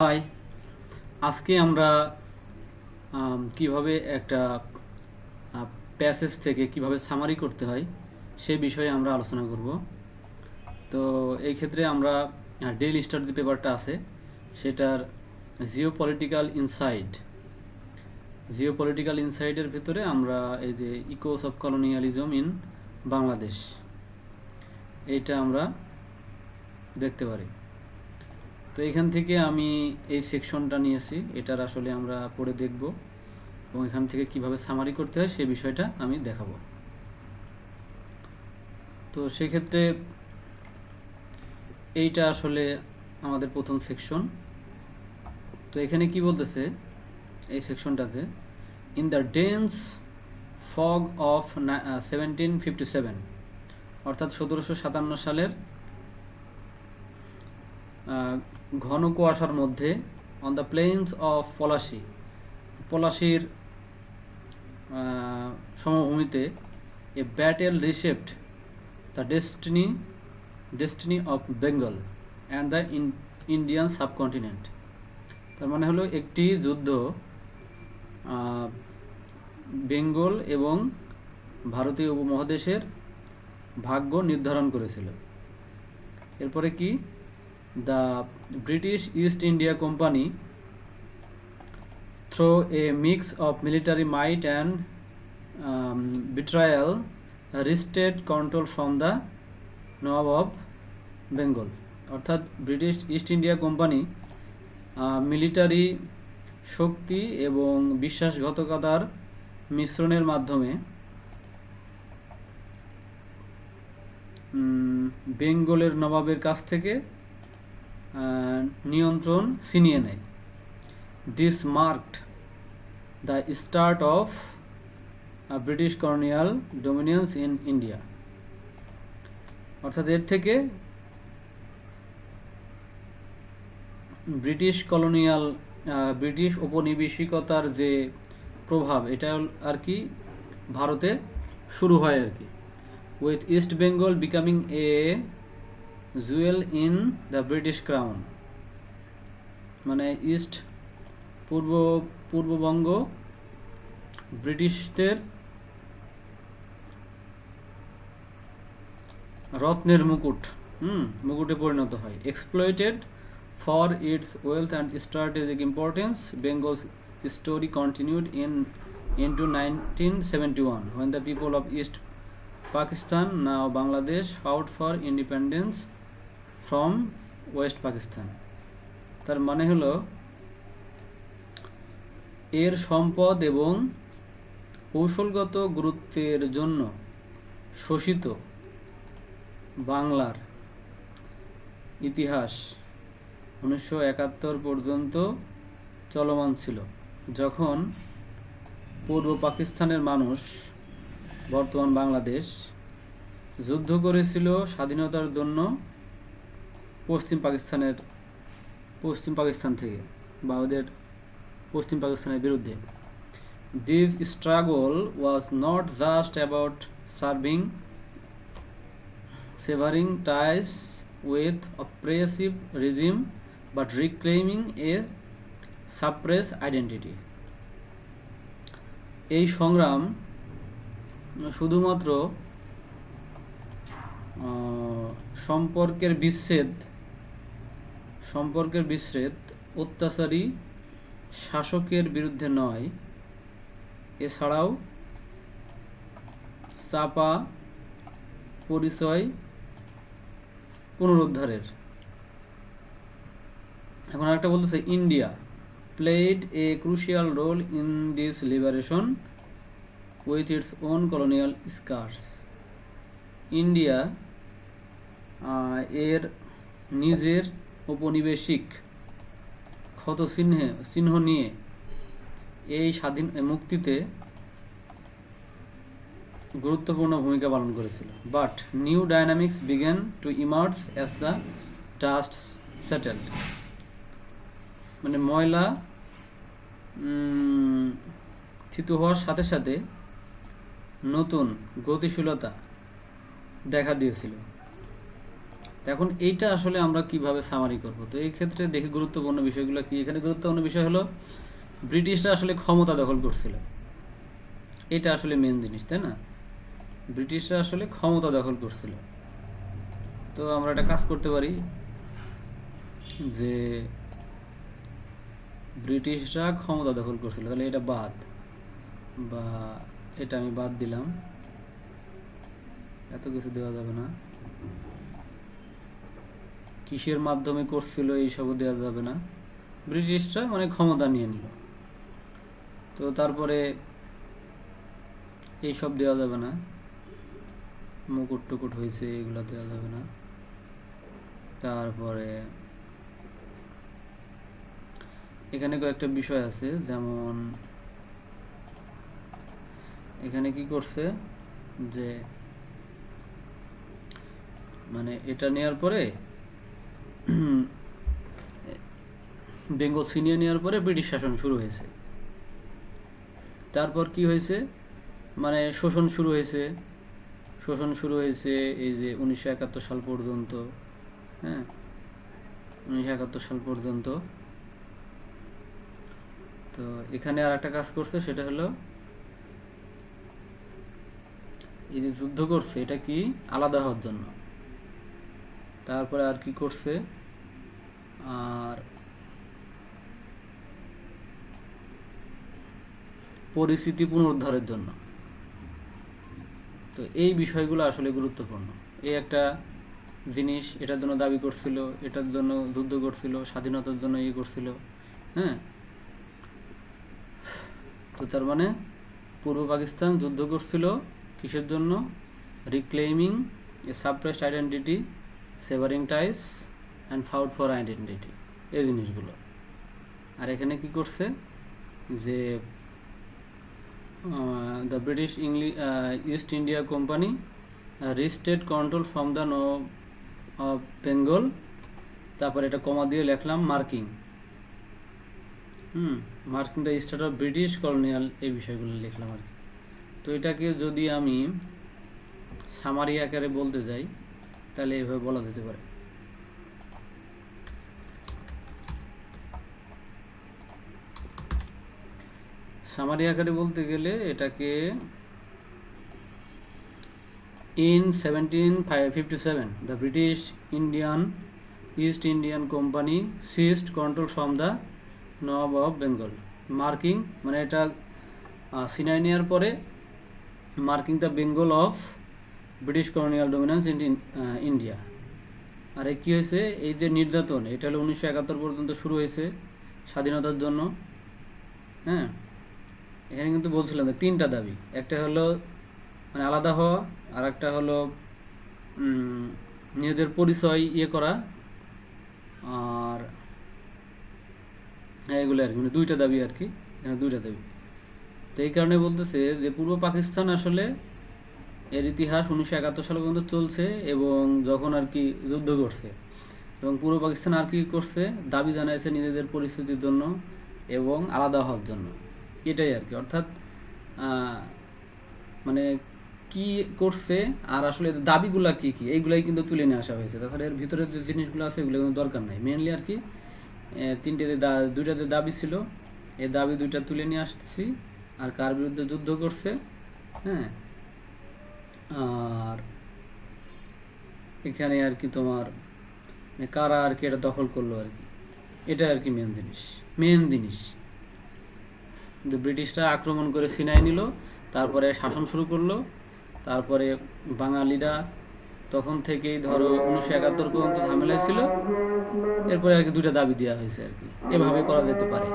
High আজকে আমরা আম, কীভাবে একটা প্যাসেজ থেকে কীভাবে সামারি করতে হয় সেই বিষয়ে আমরা আলোচনা করব। তো এই ক্ষেত্রে আমরা ডেইলি স্টার যে পেপারটা আছে সেটার geopolitical inside geopolitical ইনসাইডের ভিতরে আমরা এই যে echoes of colonialism in Bangladesh এইটা আমরা দেখতে পারি। তো এখান থেকে আমি এই সেকশনটা নিয়েছি। এটার আসলে আমরা পড়ে দেখব এবং এখান থেকে কীভাবে সামারি করতে হয় সেই বিষয়টা আমি দেখাবো। তো সেক্ষেত্রে এইটা আসলে আমাদের প্রথম সেকশন তো এখানে কি বলতেছে এই সেকশনটাতে in the dense fog of seventeen fifty seven অর্থাৎ সতেরোশো সাতান্ন সালের ঘন কুয়াশার মধ্যে on the plains of Palashi পলাশির সমভূমিতে a battle reshaped the destiny destiny of Bengal and the Indian subcontinent তার মানে হলো একটি যুদ্ধ বেঙ্গল এবং ভারতীয় উপমহাদেশের ভাগ্য নির্ধারণ করেছিল। এরপরে কি? The British East India Company, through a mix of military might and um, betrayal, wrested control from the nawab of Bengal অর্থাৎ British East India Company military শক্তি এবং বিশ্বাসঘাতকতার মিশ্রণের মাধ্যমে বেঙ্গলের নবাবের কাছ থেকে নিয়ন্ত্রণ ছিনিয়ে নেয়। This marked the start of British colonial dominions in India অর্থাৎ এর থেকে ব্রিটিশ কলোনিয়াল ব্রিটিশ উপনিবেশিকতার যে প্রভাব, এটা আর কি ভারতে শুরু হয় আর কি। With East Bengal becoming a jewel in the British crown. মানে ইস্ট পূর্ব পূর্ববঙ্গ ব্রিটিশদের রত্নের মুকুট হুম মুকুটে পরিণত হয়। Exploited for its wealth and strategic importance Bengal's story continued in into 1971 when the people of East Pakistan, now Bangladesh, fought for independence from West Pakistan. তার মানে হলো, এর সম্পদ এবং কৌশলগত গুরুত্বের জন্য শোষিত বাংলার ইতিহাস উনিশশো একাত্তর পর্যন্ত চলমান ছিল, যখন পূর্ব পাকিস্তানের মানুষ বর্তমান বাংলাদেশ যুদ্ধ করেছিল স্বাধীনতার জন্য পশ্চিম পাকিস্তানের, পশ্চিম পাকিস্তান থেকে বা ওদের পশ্চিম পাকিস্তানের বিরুদ্ধে। This struggle was not just about serving severing ties with oppressive regime but reclaiming a suppress identity এই সংগ্রাম শুধুমাত্র সম্পর্কের বিচ্ছেদ সম্পর্কের বিচ্ছেদ, অত্যাচারী, শাসকের বিরুদ্ধে নয় এছাড়াও, চাপা পরিচয় পুনরুদ্ধারের এখন একটা বলতেছে, India played a crucial role in this liberation with its own colonial scars. India এর নিজের ঔপনিবেশিক ক্ষত চিহ্নে চিহ্ন নিয়ে এই স্বাধীন মুক্তিতে গুরুত্বপূর্ণ ভূমিকা পালন করেছিল। But new dynamics began to emerge as the dust settled মানে ময়লা থিতু হওয়ার সাথে সাথে নতুন গতিশীলতা দেখা দিয়েছিল। এখন এইটা আসলে আমরা কীভাবে সামারি করব? তো এই ক্ষেত্রে দেখি গুরুত্বপূর্ণ বিষয়গুলো কি? এখানে গুরুত্বপূর্ণ বিষয় হলো, ব্রিটিশরা আসলে ক্ষমতা দখল করছিল। এটা আসলে মেন জিনিস, তাই না? ব্রিটিশরা আসলে ক্ষমতা দখল করছিল। তো আমরা একটা কাজ করতে পারি যে, ব্রিটিশরা ক্ষমতা দখল করছিল। তাহলে এটা বাদ, বা এটা আমি বাদ দিলাম। এত কিছু দেওয়া যাবে না। কিসের মাধ্যমে করছিল এইসবও দেওয়া যাবে না। ব্রিটিশরা মানে ক্ষমতা নিয়ে নিল। তো তারপরে এইসব দেওয়া যাবে না। মুকুট টুকুট হয়েছে, এগুলো দেওয়া যাবে না। তারপরে এখানে কয়েকটা বিষয় আছে, যেমন এখানে কি করছে যে মানে এটা নেওয়ার পরে বেঙ্গল সিনিয়র নেওয়ার পরে ব্রিটিশ শাসন শুরু হয়েছে। তারপর কি হয়েছে? মানে শোষণ শুরু হয়েছে। শোষণ শুরু হয়েছে এই যে উনিশশো একাত্তর সাল পর্যন্ত হ্যাঁ? উনিশশো একাত্তর সাল পর্যন্ত। তো এখানে আর একটা কাজ করছে, সেটা হলো এই যে যুদ্ধ করছে, এটা কি? আলাদা হওয়ার জন্য। তারপরে আর কি করছে? আর পরিস্থিতি পুনরুদ্ধারের জন্য। তো এই বিষয়গুলো আসলে গুরুত্বপূর্ণ। এই একটা জিনিস, এটার জন্য দাবি করছিল, এটার জন্য যুদ্ধ করছিল, স্বাধীনতার জন্য ইয়ে করছিল হ্যাঁ? তো তার মানে পূর্ব পাকিস্তান যুদ্ধ করছিল কিসের জন্য? Reclaiming a identity severing ties and fought for identity এই জিনিসগুলো। আর এখানে কি করছে? যে the British English East India Company wrested control from the no of Bengal তারপর এটা কমা দিয়ে লিখলাম marking hmm marking the state of British colonial এই বিষয়গুলো লিখলাম আর কি। তো এটাকে যদি আমি সামারি আকারে বলতে যাই তাহলে এভাবে বলা যেতে পারে। সামারি আকারে বলতে গেলে এটাকে in seventeen fifty seven the British Indian East Indian Company cyst control from the nawab of Bengal marking মানে এটা সিনাই নেওয়ার পরে marking the Bengal of British colonial dominance in India আর কী হয়েছে? এই যে নির্যাতন, এটা হলো উনিশশো একাত্তর পর্যন্ত শুরু হয়েছে স্বাধীনতার জন্য। হ্যাঁ? এখানে কিন্তু বলছিলাম যে তিনটা দাবি। একটা হলো মানে আলাদা হওয়া, আর একটা হলো নিজেদের পরিচয় ইয়ে করা, আর হ্যাঁ এগুলো আর কি মানে দুইটা দাবি আর কি দুইটা দাবি। তো এই কারণে বলতেছে যে পূর্ব পাকিস্তান আসলে এর ইতিহাস উনিশশো একাত্তর সাল পর্যন্ত চলছে এবং যখন আর কি যুদ্ধ করছে। এবং পূর্ব পাকিস্তান আর কি করছে, দাবি জানাইছে নিজেদের পরিস্থিতির জন্য এবং আলাদা হওয়ার জন্য। এটাই আর কি। অর্থাৎ মানে কি করছে আর আসলে দাবিগুলা কি কি, এইগুলাই কিন্তু তুলে নিয়ে আসা হয়েছে। তাছাড়া এর ভিতরে যে জিনিসগুলো আছে, এগুলো কিন্তু দরকার নাই। মেনলি আর কি তিনটে যে দুইটা যে দাবি ছিল এই দাবি দুইটা তুলে নিয়ে আসছি আর কার বিরুদ্ধে যুদ্ধ করছে হ্যাঁ আর এখানে আর কি তোমার মানে কারা আর কি এটা দখল করল আর কি? এটা আর কি মেন জিনিস মেন জিনিস। ব্রিটিশরা আক্রমণ করে সিনাই নিল, তারপরে শাসন শুরু করল, তারপরে বাঙালিরা তখন থেকেই ধরো উনিশশো একাত্তর পর্যন্ত ঝামেলায় ছিল, এরপরে আর কি দুটা দাবি দেওয়া হয়েছে আর কি। এভাবে করা যেতে পারে।